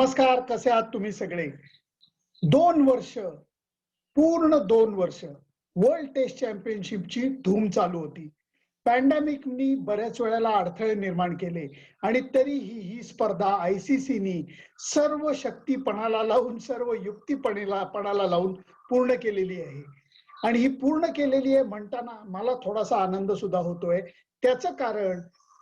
नमस्कार कसे आहात तुम्ही सगळे? दोन वर्ष पूर्ण दोन वर्ष वर्ल्ड टेस्ट चॅम्पियनशिपची धूम चालू होती. पॅन्डेमिकनी बऱ्याच वेळेला अडथळे निर्माण केले आणि तरीही ही स्पर्धा आयसीसीनी सर्व शक्तीपणाला लावून सर्व युक्तीपणेला पणाला लावून पूर्ण केलेली आहे. आणि ही पूर्ण केलेली आहे म्हणताना मला थोडासा आनंद सुद्धा होतोय. त्याचं कारण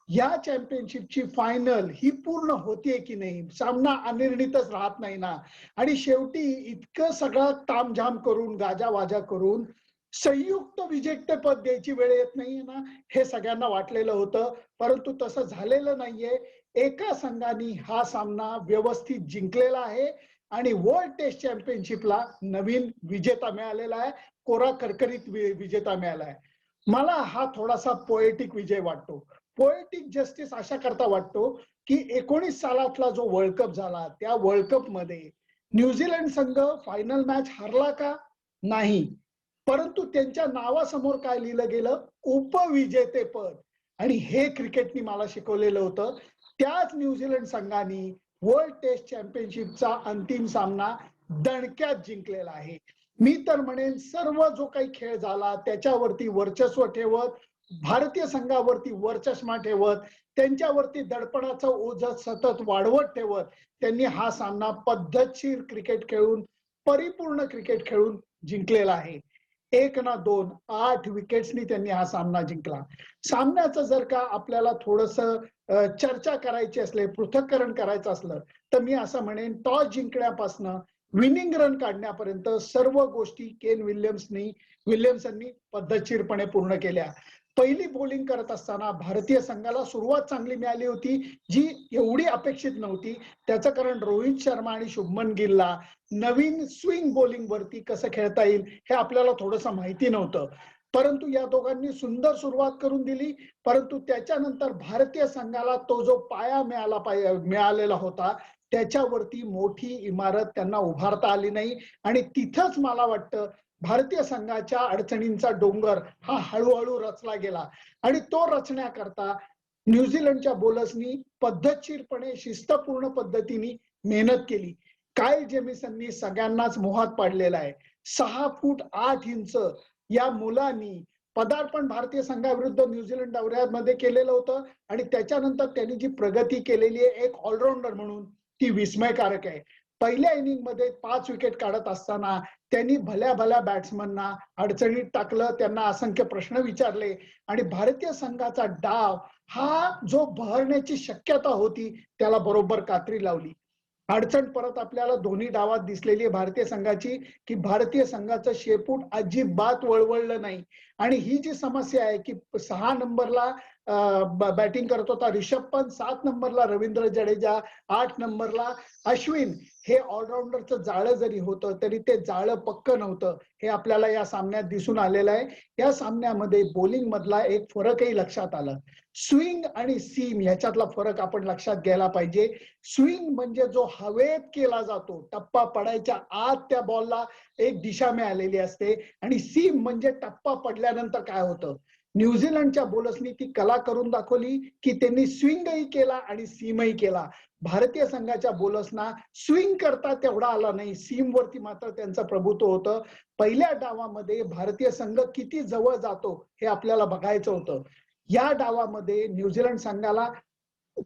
या चॅम्पियनशिपची फायनल ही पूर्ण होतीये की नाही? सामना अनिर्णितच राहत नाही ना. आणि शेवटी इतकं सगळं तामझाम करून गाजावाजा करून संयुक्त विजेतेपद द्यायची वेळ येत नाहीये ना हे सगळ्यांना वाटलेलं होतं. परंतु तसं झालेलं नाहीये. एका संघाने हा सामना व्यवस्थित जिंकलेला आहे आणि वर्ल्ड टेस्ट चॅम्पियनशिपला नवीन विजेता मिळालेला आहे. कोरा करकरीत विजेता मिळाला आहे. मला हा थोडासा पोएटिक विजय वाटतो. पोएटिक जस्टिस अशा करता वाटतो की एकोणीस सालातला जो वर्ल्ड कप झाला त्या वर्ल्ड कपमध्ये न्यूझीलंड संघ फायनल मॅच हरला का? नाही. परंतु त्यांच्या नावासमोर काय लिहिलं गेलं? उपविजेतेपद. आणि हे क्रिकेटनी मला शिकवलेलं होतं. त्याच न्यूझीलंड संघाने वर्ल्ड टेस्ट चॅम्पियनशिपचा अंतिम सामना दणक्यात जिंकलेला आहे. मी तर म्हणेन सर्व जो काही खेळ झाला त्याच्यावरती वर्चस्व ठेवत भारतीय संघावरती वरचष्मा ठेवत त्यांच्यावरती दडपणाचं ओझ सतत वाढवत ठेवत त्यांनी हा सामना पद्धतशीर क्रिकेट खेळून परिपूर्ण क्रिकेट खेळून जिंकलेला आहे. एक ना दोन आठ विकेट्सनी त्यांनी हा सामना जिंकला. सामन्याचं जर का आपल्याला थोडस चर्चा करायची असले पृथक्करण करायचं असलं तर मी असं म्हणेन टॉस जिंकण्यापासनं विनिंग रन काढण्यापर्यंत सर्व गोष्टी केन विल्यम्सनी विल्यम्सनी पद्धतशीरपणे पूर्ण केल्या. पहिली बॉलिंग करत असताना भारतीय संघाला सुरुवात चांगली मिळाली होती जी एवढी अपेक्षित नव्हती. त्याचं कारण रोहित शर्मा आणि शुभमन गिलला नवीन स्विंग बॉलिंग वरती कसं खेळता येईल हे आपल्याला थोडंसं माहिती नव्हतं. परंतु या दोघांनी सुंदर सुरुवात करून दिली परंतु त्याच्यानंतर भारतीय संघाला तो जो पाया मिळाला पाय मिळालेला होता त्याच्यावरती मोठी इमारत त्यांना उभारता आली नाही. आणि तिथंच मला वाटतं भारतीय संघाच्या अडचणींचा डोंगर हा हळूहळू रचला गेला. आणि तो रचण्याकरता न्यूझीलंडच्या बोलर्सनी पद्धतशीरपणे शिस्तपूर्ण पद्धतीने मेहनत केली. काय जेमिसननी सगळ्यांनाच मोहात पाडलेला आहे. सहा फूट आठ इंच या मुलांनी पदार्पण भारतीय संघाविरुद्ध न्यूझीलंड दौऱ्यामध्ये केलेलं होतं आणि त्याच्यानंतर त्यांनी जी प्रगती केलेली आहे एक ऑलराऊंडर म्हणून ती विस्मयकारक आहे. पहिल्या इनिंगमध्ये पाच विकेट काढत असताना त्यांनी भल्या भल्या बॅट्समनना अडचणीत टाकलं त्यांना असंख्य प्रश्न विचारले आणि भारतीय संघाचा डाव हा जो बहरण्याची शक्यता होती त्याला बरोबर कात्री लावली. अडचण परत आपल्याला दोन्ही डावात दिसलेली आहे भारतीय संघाची की भारतीय संघाचं शेपूट अजिबात वळवळलं नाही. आणि ही जी समस्या आहे की सहा नंबरला बॅटिंग करत होता रिषभ पंत सात नंबरला रवींद्र जडेजा आठ नंबरला अश्विन हे ऑलराऊंडरचं जाळं जरी होतं तरी ते जाळं पक्क नव्हतं. हे आपल्याला या सामन्यात दिसून आलेलं आहे. या सामन्यामध्ये बॉलिंग मधला एक फरकही लक्षात आला. स्विंग आणि सीम ह्याच्यातला फरक आपण लक्षात घ्यायला पाहिजे. स्विंग म्हणजे जो हवेत केला जातो टप्पा पडायच्या आत त्या बॉलला एक दिशा मिळालेली असते. आणि सीम म्हणजे टप्पा पडल्यानंतर काय होतं? न्यूझीलंडच्या बोलर्सनी ती कला करून दाखवली की त्यांनी स्विंगही केला आणि सीमही केला. भारतीय संघाच्या बोलर्सना स्विंग करता तेवढा आला नाही. सीम वरती मात्र त्यांचं प्रभुत्व होतं. पहिल्या डावामध्ये भारतीय संघ किती जवळ जातो हे आपल्याला बघायचं होतं. या डावामध्ये न्यूझीलंड संघाला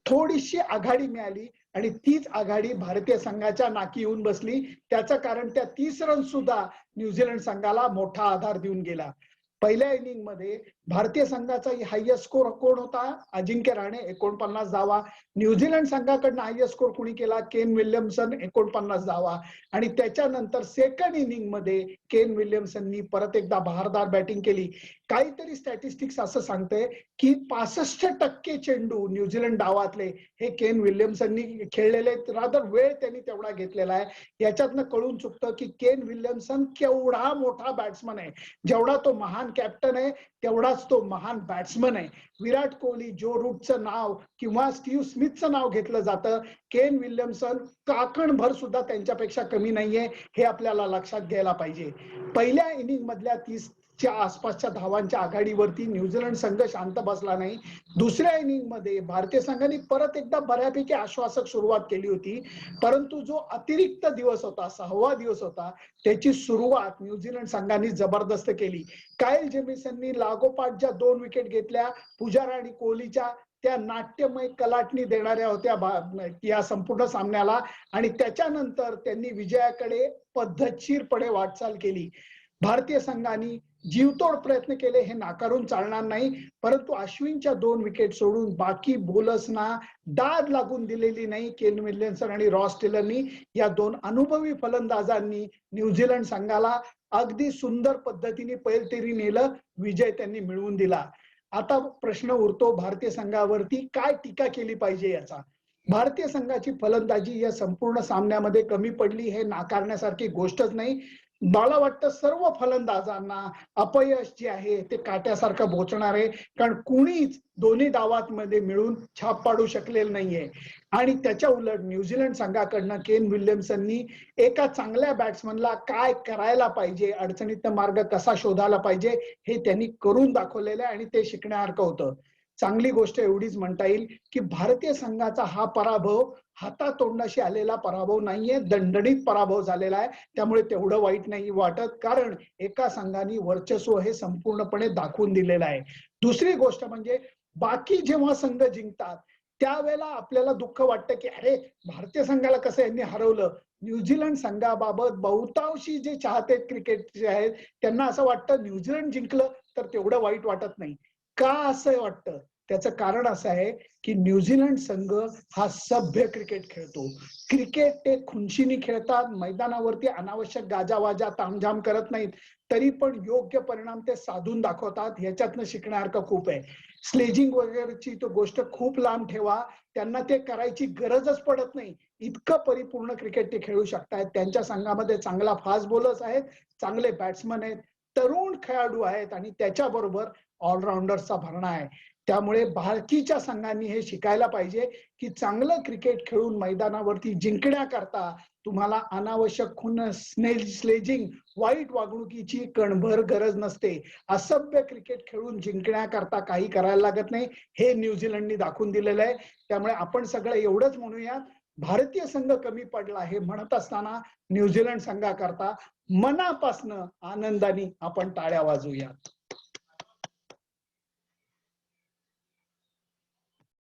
थोडीशी आघाडी मिळाली आणि तीच आघाडी भारतीय संघाच्या नाकी येऊन बसली. त्याचं कारण त्या तीस रन सुद्धा न्यूझीलंड संघाला मोठा आधार देऊन गेला. पहिल्या इनिंगमध्ये भारतीय संघाचा हायएस्ट स्कोर कोण होता? अजिंक्य राणे एकोणपन्नास धावा. न्यूझीलंड संघाकडनं हायएस्ट स्कोर कुणी केला? केन विल्यमसन एकोणपन्नास धावा. आणि त्याच्यानंतर सेकंड इनिंगमध्ये केन विल्यमसननी परत एकदा बहारदार बॅटिंग केली. काहीतरी स्टॅटिस्टिक्स असं सांगते की पासष्ट टक्के चेंडू न्यूझीलंड डावातले हे केन विल्यमसननी खेळलेले रादर वेळ त्यांनी तेवढा घेतलेला आहे. याच्यातनं कळून चुकतं की केन विल्यमसन केवढा मोठा बॅट्समन आहे. जेवढा तो महान कॅप्टन आहे तेवढा तेवढाच तो महान बॅट्समन आहे. विराट कोहली जो रूटचं नाव किंवा स्टीव्ह स्मिथचं नाव घेतलं जातं केन विल्यमसन काकणभर सुद्धा त्यांच्यापेक्षा कमी नाहीये हे आपल्याला लक्षात घ्यायला पाहिजे. पहिल्या इनिंग मधल्या तीस च्या आसपासच्या धावांच्या आघाडीवरती न्यूझीलंड संघ शांत बसला नाही. दुसऱ्या इनिंगमध्ये भारतीय संघाने परत एकदा बऱ्यापैकी आश्वासक सुरुवात केली होती. परंतु जो अतिरिक्त दिवस होता सहावा दिवस होता त्याची सुरुवात न्यूझीलंड संघाने जबरदस्त केली. कायल जेमिसननी लागोपाठ ज्या दोन विकेट घेतल्या पुजारा आणि कोहलीच्या त्या नाट्यमय कलाटणी देणाऱ्या होत्या या संपूर्ण सामन्याला. आणि त्याच्यानंतर त्यांनी विजयाकडे पद्धतशीरपणे वाटचाल केली. भारतीय संघाने जीवतोड प्रयत्न केले हे नाकारून चालणार नाही. परंतु अश्विनच्या दोन विकेट सोडून बाकी बोलर्सना दाद लागून दिलेली नाही केन विल्यमसन आणि रॉस टेलरनी. या दोन अनुभवी फलंदाजांनी न्यूझीलंड संघाला अगदी सुंदर पद्धतीने पैलतेरी नेलं विजय त्यांनी मिळवून दिला. आता प्रश्न उरतो भारतीय संघावरती काय टीका केली पाहिजे याचा? भारतीय संघाची फलंदाजी या संपूर्ण सामन्यामध्ये कमी पडली हे नाकारण्यासारखी गोष्टच नाही. मला वाटतं सर्व फलंदाजांना अपयश जे आहे ते काट्यासारखं बोचणार आहे. कारण कुणीच दोन्ही डावांमध्ये मिळून छाप पाडू शकलेलं नाहीये. आणि त्याच्या उलट न्यूझीलंड संघाकडनं केन विल्यमसननी एका चांगल्या बॅट्समनला काय करायला पाहिजे अडचणीत मार्ग कसा शोधायला पाहिजे हे त्यांनी करून दाखवलेलं आहे आणि ते शिकण्यासारखं होतं. चांगली गोष्ट एवढीच म्हणता येईल की भारतीय संघाचा हा पराभव हातातोंडाशी आलेला पराभव नाहीये दणदणीत पराभव झालेला आहे. त्यामुळे तेवढं वाईट नाही वाटत. कारण एका संघाने वर्चस्व हे संपूर्णपणे दाखवून दिलेलं आहे. दुसरी गोष्ट म्हणजे बाकी जेव्हा संघ जिंकतात त्यावेळेला आपल्याला दुःख वाटतं की अरे भारतीय संघाला कसं यांनी हरवलं? न्यूझीलंड संघाबाबत बहुतांशी जे चाहते क्रिकेटचे आहेत त्यांना असं वाटतं न्यूझीलंड जिंकलं तर तेवढं वाईट वाटत नाही. का असं वाटतं? त्याचं कारण असं आहे की न्यूझीलंड संघ हा सभ्य क्रिकेट खेळतो. क्रिकेट ते खुनशीनी खेळतात मैदानावरती अनावश्यक गाजावाजा तामझाम करत नाहीत. तरी पण योग्य परिणाम ते साधून दाखवतात. ह्याच्यातनं शिकण्यासारखं खूप आहे. स्लेजिंग वगैरेची तो गोष्ट खूप लांब ठेवा. त्यांना ते करायची गरजच पडत नाही. इतकं परिपूर्ण क्रिकेट ते खेळू शकतायत. त्यांच्या संघामध्ये चांगला फास्ट बॉलर्स आहेत चांगले बॅट्समन आहेत तरुण खेळाडू आहेत आणि त्याच्याबरोबर ऑलराऊंडर्सचा भरणा आहे. त्यामुळे भारतीच्या संघांनी हे शिकायला पाहिजे की चांगलं क्रिकेट खेळून मैदानावरती जिंकण्याकरता तुम्हाला अनावश्यक खून स्नेल स्लेजिंग वाईट वागणुकीची कणभर गरज नसते. असभ्य क्रिकेट खेळून जिंकण्याकरता काही करायला लागत नाही. हे न्यूझीलंडनी दाखवून दिलेलं आहे. त्यामुळे आपण सगळं एवढंच म्हणूयात भारतीय संघ कमी पडला हे म्हणत असताना न्यूझीलंड संघाकरता मनापासनं आनंदाने आपण टाळ्या वाजूयात